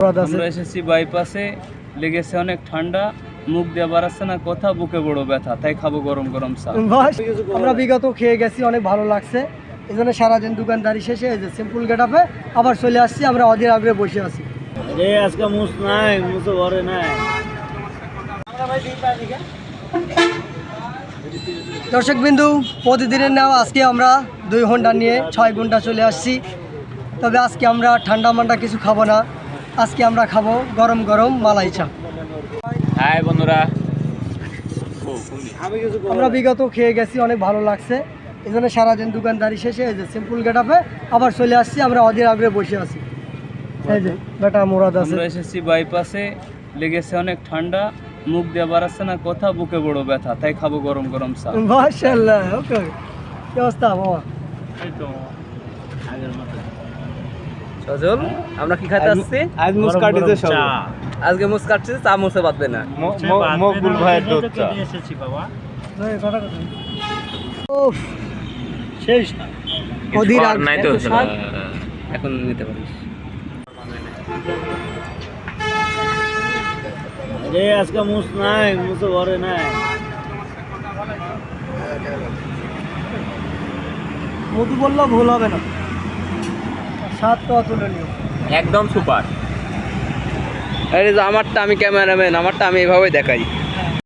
আমরা এসেছি বাইপাসে লেগেছে অনেক ঠান্ডা মুখ দিয়ে বাড়াচ্ছে না কথা বুকে বড় ব্যথা তাই খাব গরম গরম চা। আমরা বিগত খেয়ে গেছি অনেক ভালো লাগছে। এই জন্য সারাদিন দোকানদারি শেষে এই যে সিম্পল গেট আপে আবার চলে আসছি আমরা অধীর আগ্রহে বসে আছি। রে আজকে মুস নাই মুসে ঘরে নাই। দর্শক বিন্দু প্রতিদিনের নেওয়া আজকে আমরা দুই ঘণ্টা নিয়ে ছয় ঘণ্টা চলে আসছি। তবে আজকে আমরা ঠান্ডা মান্ডা কিছু খাব না। আজকে আমরা খাব গরম গরম মালাই চা। হাই বন্ধুরা। আমি আমরা বিগত খেয়ে গেছি অনেক ভালো লাগছে। এই জন্য সারাদিন দোকানদারি শেষে এই যে সিম্পল গেট আপে আবার চলে আসছি আমরা অধীর আগ্রহে বসে আছি। এই যে বেটা মুরাদ আছে। আমরা এসেছি বাইপাসে লেগেছে অনেক ঠান্ডা মুখ দিয়ে বাড়াচ্ছে না কথা বুকে বড় ব্যথা তাই খাব গরম গরম চা। মাশাআল্লাহ ওকে কি অবস্থা বাবা? সজল আমরা কি খাইতে আসছি? আজ মুস সব আজকে মুস কাটছি চা মুছে বাঁধবে না। মকবুল ভাইয়ের দুধ চা। কথা কথা। উফ, শেষ অধীর আগ- নাই তো এখন নিতে পারিস। রে আজকে মুস নাই মুসে ঘরে নাই। মধু বললেও ভুল হবে না। স্বাদ তো অতুলনীয়। একদম সুপার। আরে আমারটা আমি ক্যামেরাম্যান আমারটা আমি এভাবে দেখাই।